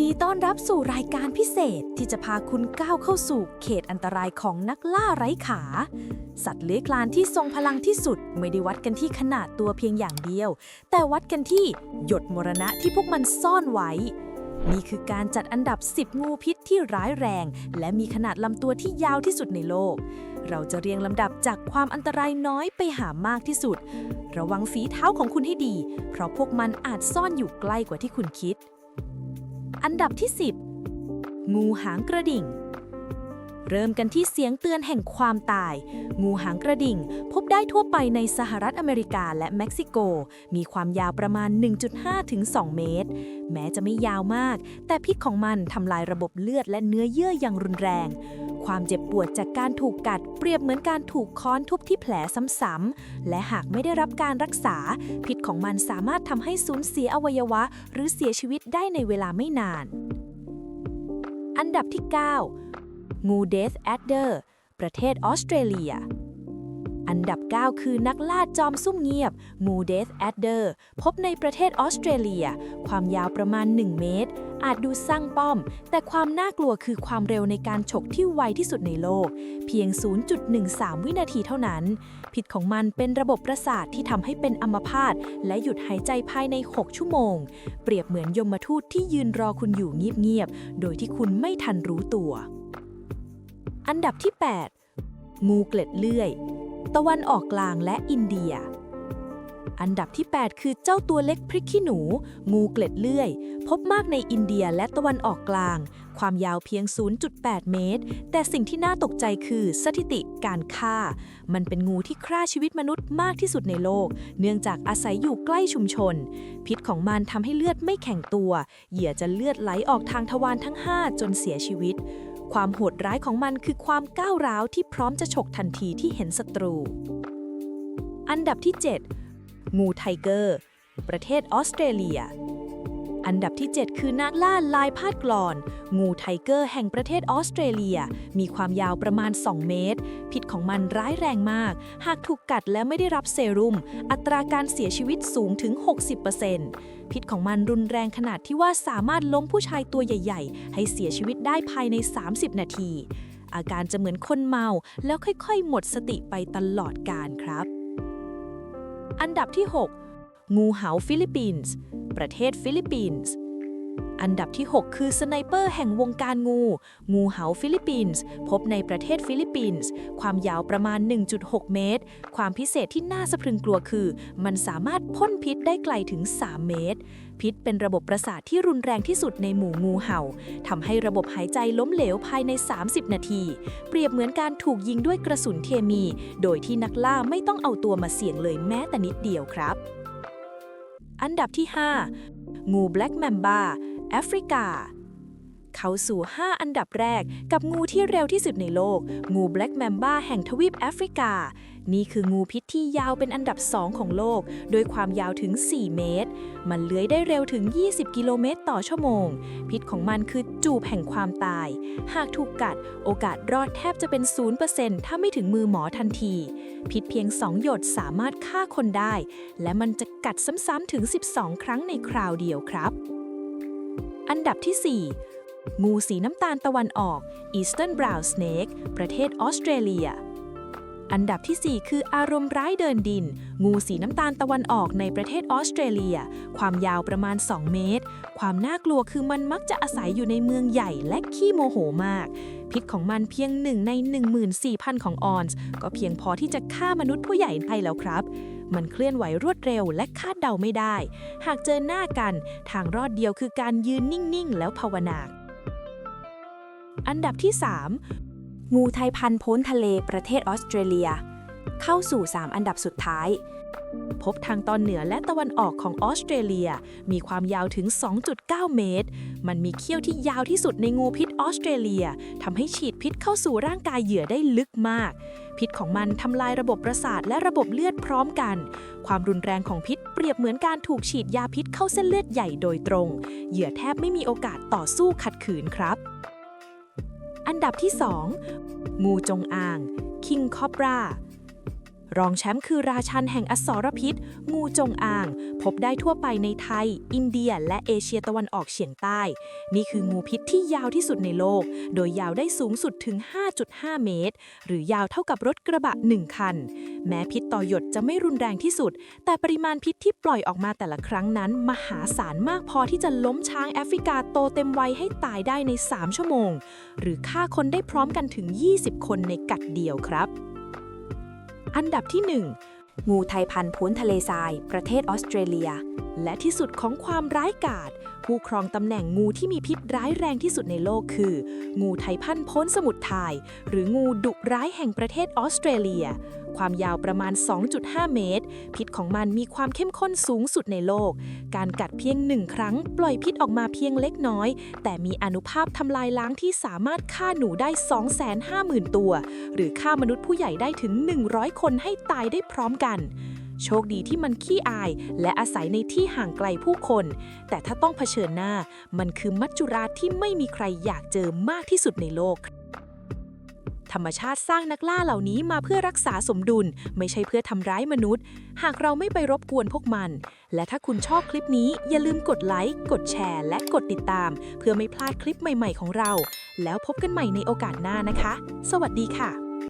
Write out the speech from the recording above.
ดีต้อนรับสู่รายการพิเศษที่จะพาคุณก้าวเข้าสู่เขตอันตรายของนักล่าไร้ขา สัตว์เลื้อยคลานที่ทรงพลังที่สุด ไม่ได้วัดกันที่ขนาดตัวเพียงอย่างเดียว แต่วัดกันที่หยดมรณะที่พวกมันซ่อนไว้ นี่คือการจัดอันดับ 10 งูพิษที่ร้ายแรง และมีขนาดลำตัวที่ยาวที่สุดในโลก เราจะเรียงลำดับจากความอันตรายน้อยไปหามากที่สุด ระวังฝีเท้าของคุณให้ดี เพราะพวกมันอาจซ่อนอยู่ใกล้กว่าที่คุณคิด อันดับที่ 10 งูหางกระดิ่ง เริ่มกันที่เสียงเตือนแห่งความตาย งูหางกระดิ่ง พบได้ทั่วไปในสหรัฐอเมริกาและเม็กซิโก มีความยาวประมาณ 1.5 ถึง 2 เมตร แม้จะไม่ยาวมาก แต่พิษของมันทำลายระบบเลือดและเนื้อเยื่ออย่างรุนแรง ความเจ็บปวดจากการถูกกัดเปรียบเหมือนการถูกค้อนทุบที่แผลซ้ำๆ และหากไม่ได้รับการรักษา พิษของมันสามารถทำให้สูญเสียอวัยวะ หรือเสียชีวิตได้ในเวลาไม่นาน อันดับที่ 9 งูเดธแอดเดอร์ ประเทศออสเตรเลีย อันดับ 9 คือนักล่าจอมซุ่มเงียบงูเดธแอดเดอร์พบในประเทศออสเตรเลีย ความยาวประมาณ 1 เมตร อาจดูสร้างป้อม แต่ความน่ากลัวคือความเร็วในการฉกที่ไวที่สุดในโลก เพียง 0.13 วินาทีเท่านั้นพิษของมันเป็นระบบประสาทที่ทำให้เป็นอัมพาตและหยุดหายใจภายใน 6 ชั่วโมง เปรียบเหมือนยมทูตที่ยืนรอคุณอยู่เงียบๆโดยที่คุณไม่ทันรู้ตัว อันดับที่ 8 งูเกล็ดเลื่อย ตะวันออกกลางและอินเดีย อันดับที่ 8 คือเจ้าตัวเล็กพริกขี้หนู งูเกล็ดเลื่อย พบมากในอินเดียและตะวันออกกลาง ความยาวเพียง 0.8 เมตร แต่สิ่งที่น่าตกใจคือสถิติการฆ่า มันเป็นงูที่ฆ่าชีวิตมนุษย์มากที่สุดในโลก เนื่องจากอาศัยอยู่ใกล้ชุมชน พิษของมันทำให้เลือดไม่แข็งตัว เหยื่อจะเลือดไหลออกทางทวารทั้ง 5 จนเสียชีวิต ความโหดร้ายของมันคือความก้าวร้าวที่พร้อมจะฉกทันทีที่เห็นศัตรู อันดับที่ 7 งูไทเกอร์ ประเทศออสเตรเลีย อันดับที่ 7 คือนักล่าลายพาดกลอน งูไทเกอร์แห่งประเทศออสเตรเลีย มีความยาวประมาณ 2 เมตร พิษของมันร้ายแรงมาก หากถูกกัดและไม่ได้รับเซรุ่ม อัตราการเสียชีวิตสูงถึง 60%พิษของมันรุนแรงขนาดที่ว่าสามารถล้มผู้ชายตัวใหญ่ ๆ ให้เสียชีวิตได้ภายใน 30 นาที อาการจะเหมือนคนเมาแล้วค่อยๆ หมดสติไปตลอดกาลครับ อันดับที่ 6 งูเห่าฟิลิปปินส์ ประเทศฟิลิปปินส์ อันดับที่ 6 คือสไนเปอร์แห่งวงการงู งูเห่าฟิลิปปินส์ พบในประเทศฟิลิปปินส์ ความยาวประมาณ 1.6 เมตร ความพิเศษที่น่าสะพรึงกลัวคือ มันสามารถพ่นพิษได้ไกลถึง 3 เมตร พิษเป็นระบบประสาทที่รุนแรงที่สุดในหมู่งูเห่าทำให้ระบบหายใจล้มเหลวภายใน 30 นาที เปรียบเหมือนการถูกยิงด้วยกระสุนเคมี โดยที่นักล่าไม่ต้องเอาตัวมาเสี่ยงเลยแม้แต่นิดเดียวครับ อันดับที่ 5 งูแบล็กแมมบาแอฟริกา เข้าสู่ 5 อันดับแรก กับงูที่เร็วที่สุดในโลก งูแบล็กแมมบาแห่งทวีปแอฟริกา นี่คืองูพิษที่ยาวเป็นอันดับ 2 ของโลก โดยความยาวถึง 4 เมตร มันเลื้อยได้เร็วถึง 20 กิโลเมตรต่อชั่วโมง พิษของมันคือจูบแห่งความตาย หากถูกกัด โอกาสรอดแทบจะเป็น 0%ถ้าไม่ถึงมือหมอทันที พิษเพียง 2 หยดสามารถฆ่าคนได้ และมันจะกัดซ้ำๆถึง 12 ครั้งในคราวเดียวครับอันดับที่ 4 งูสีน้ำตาลตะวันออก Eastern Brown Snake ประเทศออสเตรเลีย อันดับที่ 4 คืออารมณ์ร้ายเดินดิน งูสีน้ำตาลตะวันออกในประเทศออสเตรเลีย ความยาวประมาณ 2 เมตร ความน่ากลัวคือมันมักจะอาศัยอยู่ในเมืองใหญ่และขี้โมโหมาก พิษของมันเพียงหนึ่งใน 14,000 ของออนซ์ก็เพียงพอที่จะฆ่ามนุษย์ผู้ใหญ่ได้แล้วครับมันเคลื่อนไหวรวดเร็วและคาดเดาไม่ได้ หากเจอหน้ากัน ทางรอดเดียวคือการยืนนิ่ง ๆ แล้วภาวนา อันดับที่ 3 งูไทยพันธุ์พ้นทะเลประเทศออสเตรเลีย เข้าสู่ 3 อันดับสุดท้าย พบทางตอนเหนือและตะวันออกของออสเตรเลีย มีความยาวถึง 2.9 เมตร มันมีเขี้ยวที่ยาวที่สุดในงูพิษออสเตรเลียทำให้ฉีดพิษเข้าสู่ร่างกายเหยื่อได้ลึกมาก พิษของมันทำลายระบบประสาทและระบบเลือดพร้อมกัน ความรุนแรงของพิษเปรียบเหมือนการถูกฉีดยาพิษเข้าเส้นเลือดใหญ่โดยตรง เหยื่อแทบไม่มีโอกาสต่อสู้ขัดขืนครับ อันดับที่ 2 งูจงอาง คิงคอบรา รองแชมป์คือราชันแห่งอสรพิษ งูจงอาง พบได้ทั่วไปในไทย อินเดีย และเอเชียตะวันออกเฉียงใต้ นี่คืองูพิษที่ยาวที่สุดในโลก โดยยาวได้สูงสุดถึง 5.5 เมตร หรือยาวเท่ากับรถกระบะ 1 คัน แม้พิษต่อหยดจะไม่รุนแรงที่สุด แต่ปริมาณพิษที่ปล่อยออกมาแต่ละครั้งนั้น มหาศาลมากพอที่จะล้มช้างแอฟริกาโตเต็มวัยให้ตายได้ใน 3 ชั่วโมง หรือฆ่าคนได้พร้อมกันถึง 20 คนในกัดเดียวครับ อันดับที่ 1 งูไทยพันธุ์พ้นทะเลทราย ประเทศออสเตรเลีย และที่สุดของความร้ายกาจผู้ครองตำแหน่งงูที่มีพิษร้ายแรงที่สุดในโลกคือ งูไทยพันธุ์พ้นสมุทรไทย หรืองูดุร้ายแห่งประเทศออสเตรเลีย ความยาวประมาณ 2.5 เมตร พิษของมันมีความเข้มข้นสูงสุดในโลก การกัดเพียงหนึ่งครั้ง ปล่อยพิษออกมาเพียงเล็กน้อย แต่มีอนุภาพทำลายล้างที่สามารถฆ่าหนูได้ 250,000 ตัว หรือฆ่ามนุษย์ผู้ใหญ่ได้ถึง 100 คนให้ตายได้พร้อมกันโชคดีที่มันขี้อายและอาศัยในที่ห่างไกลผู้คน แต่ถ้าต้องเผชิญหน้า มันคือมัจจุราชที่ไม่มีใครอยากเจอมากที่สุดในโลก รรมชาติสร้างนักล่าเหล่านี้มาเพื่อรักษาสมดุล ไม่ใช่เพื่อทำร้ายมนุษย์ หากเราไม่ไปรบกวนพวกมัน และถ้าคุณชอบคลิปนี้อย่าลืมกดไลค์ กดแชร์ และกดติดตาม เพื่อไม่พลาดคลิปใหม่ ๆ ของเรา แล้วพบกันใหม่ในโอกาสหน้านะคะ สวัสดีค่ะ